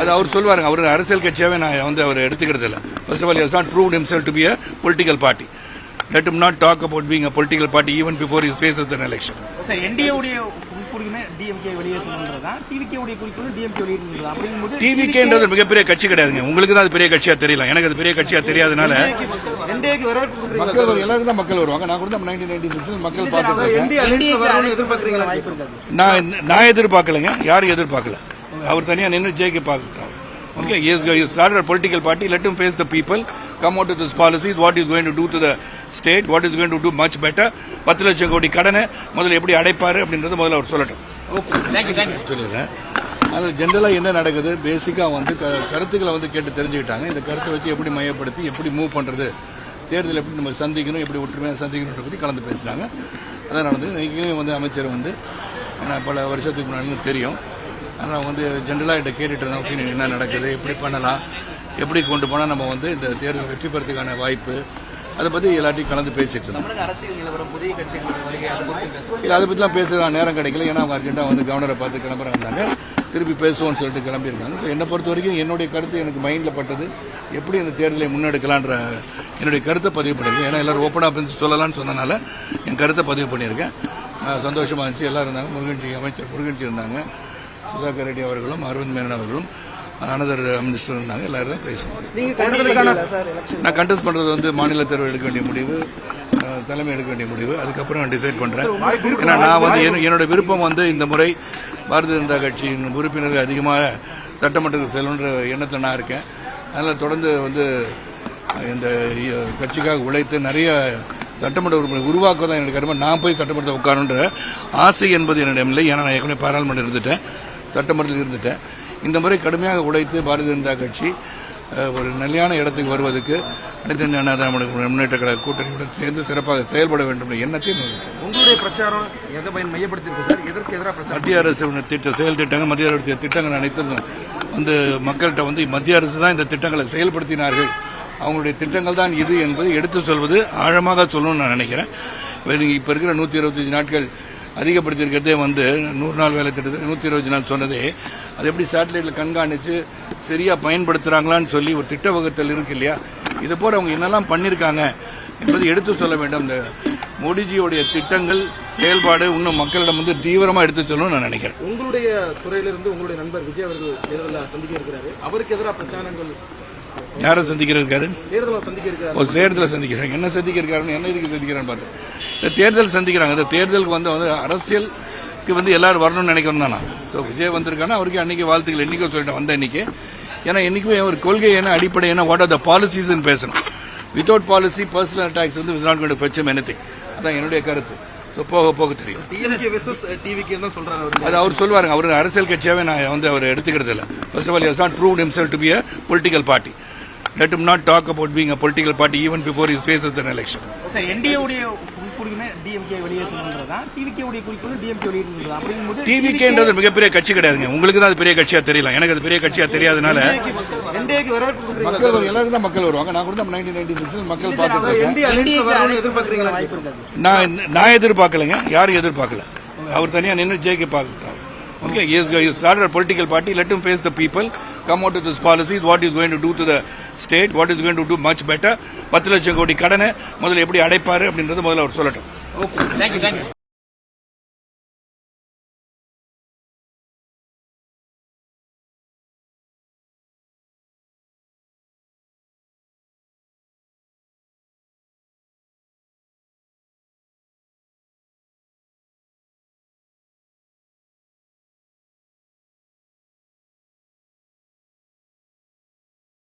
அது அவர் சொல்லுவாருங்க அவர் அரசியல் கட்சியாவே நான் வந்து அவர் எடுத்துக்கிறது இல்லை. First of all is not being a political party even before he faces an election. Sir NDA உடைய குறிப்புமே டிஎம்கே வெளியேற்றணுன்றதா டிவிகே உடைய குறிப்புகளும் டிஎம்கே வெளியேற்றணுன்றதா அப்படிங்கும்போது டிவிகேன்றது மிகப்பெரிய கட்சி கிடையாதுங்க. உங்களுக்கு தான் அது பெரிய கட்சியா தெரியல. எனக்கு அது பெரிய கட்சியா தெரியாதனால? மக்கள் எல்லாருக்கும் தான் மக்கள் வருவாங்க. நான் கூட நைன்டீன் நைன்டி சிக்ஸ் மக்கள் பார்த்து? நான் நான் எதிர்பார்க்கலைங்க. யாரும் எதிர்பார்க்கல. அவர் தனியா நின்று ஜெயிக்க பார்க்கட்டும் okay is start political party let face the people come out this policies what is going to do to the state what is going to do much better பத்து லட்சம் கோடி கடனை முதல்ல எப்படி அடைப்பாரு அப்படின்றத முதல்ல அவர் சொல்லட்டும். சொல்லிடுறேன். அது ஜென்ரலாக என்ன நடக்குது? பேசிக்காக வந்து க கருத்துக்களை வந்து கேட்டு தெரிஞ்சுக்கிட்டாங்க. இந்த கருத்தை வச்சு எப்படி மையப்படுத்தி எப்படி மூவ் பண்ணுறது தேர்தல் எப்படி நம்ம சந்திக்கணும்? எப்படி ஒற்றுமையாக சந்திக்கணுன்ற பற்றி கலந்து பேசுனாங்க. அதான் நடந்தது. இன்றைக்கும் வந்து அமைச்சர் வந்து பல வருஷத்துக்கு முன்னாடி தெரியும். ஆனால் வந்து ஜென்ரலாக கிட்ட கேட்டுட்டு இருந்தேன். ஒப்பீனியன் என்ன நடக்குது? எப்படி பண்ணலாம்? எப்படி கொண்டு போனால் நம்ம வந்து இந்த தேர்தல் வெற்றி பெறதுக்கான வாய்ப்பு? அதை பற்றி எல்லாத்தையும் கலந்து பேசிட்டு இருந்தோம். இல்லை அதை பற்றிலாம் பேசுகிற நேரம் கிடைக்கல. ஏன்னா அவங்க அர்ஜென்ட்டாக வந்து கவர்னரை பார்த்து கிளம்புறாங்க திருப்பி பேசுவோம்னு சொல்லிட்டு கிளம்பியிருக்காங்க. ஸோ என்னை பொறுத்த வரைக்கும் என்னுடைய கருத்து எனக்கு மைண்டில் பட்டது. எப்படி இந்த தேர்தலை முன்னெடுக்கலான்ற என்னுடைய கருத்தை பதிவு பண்ணியிருக்கேன். ஏன்னா எல்லாரும் ஓப்பனாக சொல்லலாம்னு சொன்னனால என் கருத்தை பதிவு பண்ணியிருக்கேன். சந்தோஷமாக இருந்துச்சு. எல்லாரும் இருந்தாங்க. முருகன்ஜி அமைச்சர் முருகன்ஜி இருந்தாங்க. சுதாகர் ரெட்டி அவர்களும் அரவிந்த் மேனன் அவர்களும் அனதர் மினிஸ்டர் இருந்தாங்க எல்லாரும் தான் எலெக்ஷன் நான் கண்டெஸ்ட் பண்றது வந்து மாநில தேர்வு எடுக்க வேண்டிய முடிவு தலைமை எடுக்க வேண்டிய முடிவு அதுக்கப்புறம் நான் டிசைட் பண்றேன். ஏன்னா நான் வந்து என்- என்னோட விருப்பம் வந்து இந்த முறை பாரதிய ஜனதா கட்சியின் உறுப்பினர்கள் அதிகமாக சட்டமன்றத்துக்கு செல்லுன்ற எண்ணத்தில் நான் இருக்கேன். அதனால் தொடர்ந்து வந்து இந்த கட்சிக்காக உழைத்து நிறைய சட்டமன்ற உறுப்பினர் உருவாக்க தான் கரும நான் போய் சட்டமன்றத்தில் உட்காரன்ற ஆசை என்பது என்னிடம் இல்லை ஏன்னா நான் ஏற்கனவே பாராளுமன்றம் இருந்துட்டேன். சட்டமன்றத்தில் இருந்துட்டேன். இந்த முறை கடுமையாக உழைத்து பாரதிய ஜனதா கட்சி ஒரு நிலையான இடத்துக்கு வருவதற்கு அனைத்து இந்திய அண்ணா முன்னேற்ற கழக கூட்டணியுடன் சேர்ந்து சிறப்பாக செயல்பட வேண்டும் என்ற எண்ணத்தை. உங்களுடைய பிரச்சாரம் எதை பயன் மையப்படுத்தி சார்? எதற்கு எதிராக மத்திய அரசு திட்ட செயல் திட்டங்கள் மத்திய அரசு திட்டங்கள் அனைத்தும் வந்து மக்கள்கிட்ட வந்து மத்திய அரசு தான் இந்த திட்டங்களை செயல்படுத்தினார்கள். அவங்களுடைய திட்டங்கள் தான் இது என்பதை எடுத்து சொல்வது ஆழமாக சொல்லணும்னு நான் நினைக்கிறேன். இப்போ இருக்கிற நூத்தி இருபத்தஞ்சு நாட்கள் அதிகப்படுத்தியிருக்கிறதே வந்து நூறு நாள் வேலை திட்டத்தை நூத்தி இருபது நாள் சொன்னதே அது எப்படி சேட்டலைட்ல கண்காணிச்சு சரியா பயன்படுத்துறாங்களான்னு சொல்லி ஒரு திட்ட வகுத்தல் இருக்கு இல்லையா? இது போல அவங்க என்னெல்லாம் பண்ணியிருக்காங்க என்பதை எடுத்து சொல்ல வேண்டும். இந்த மோடிஜியுடைய திட்டங்கள் செயல்பாடு இன்னும் மக்களிடம் வந்து தீவிரமா எடுத்து சொல்லணும்னு நான் நினைக்கிறேன். உங்களுடைய துறையிலிருந்து உங்களுடைய நண்பர் விஜய் அவர்கள் தேர்தலில் சந்திக்க இருக்கிறாரு. அவருக்கு எதிராக பிரச்சாரங்கள் யாரை சந்திக்கிறாரு ஒரு தேர்தலை சந்திக்கிறாங்க. என்ன சந்திக்கிறாருன்னு என்ன இதுக்கு சந்திக்கிறான்னு பார்த்தேன். இந்த தேர்தல் சந்திக்கிறாங்க. இந்த தேர்தலுக்கு வந்து வந்து அரசியலுக்கு வந்து எல்லாரும் வரணும்னு நினைக்கணும் தானா? ஸோ விஜய் வந்திருக்கானா அவருக்கு அன்னைக்கு வாழ்த்துக்கள். என்னைக்கோ சொல்லிட்டேன் வந்த இன்னைக்கு ஏன்னா என்னைக்குமே ஒரு கொள்கை என்ன அடிப்படை என்ன வாட் ஆர் த பாலிசிஸ்ன்னு பேசணும். வித்தவுட் பாலிசி பர்சனல் அட்டாக்ஸ் வந்து நாட் கோயிங் ஃபெச் எனிதிங் அதான் என்னுடைய கருத்து. போக போக தெரியும். அவர். அது அவர் சொல்லுவாருங்க அவர் அரசியல் கட்சியாவே நான் வந்து அவர் எடுத்துக்கிறது இல்லை. First of all is not proved himself to be a political party. Let him not talk about being a political party even before he faces an election. Sir NDA உடைய குறிப்புமே டிஎம்கே வெளியேற்றணுன்றதா? டிவிகே உடைய குறிப்புகளும் DMK வெளியேற்றணுன்றதா? அப்படிங்கும்போது டிவிகேன்றது மிகப்பெரிய கட்சி கிடையாதுங்க. உங்களுக்கு தான் அது பெரிய கட்சியா தெரியல எனக்கு அது பெரிய கட்சியா தெரியாதனால என்டிஏக்கு வரவேற்பு கொடுக்குறீங்களா? மக்கள் தான் மக்கள் வருவாங்க. நான் கூட நைன்டீன் நைன்டி சிக்ஸ் மக்கள் சார், அவர் பார்த்து NDA அலைன்ஸ் வரணும்னு எதிர்பார்க்கறீங்களா? வாய்ப்பு? நான் நான் எதிர்பார்க்கலைங்க. யாரும் எதிர்பார்க்கல. அவர் தனியா நின்று ஜெயிக்க பார்க்கட்டும் okay is start political party let him face the people come out this policy what is going to do to the state what is going to do much better பத்து லட்சம் கோடி கடனை முதல்ல எப்படி அடைப்பாரு அப்படின்றது முதல்ல அவர் சொல்லட்டும். Okay thank you thank you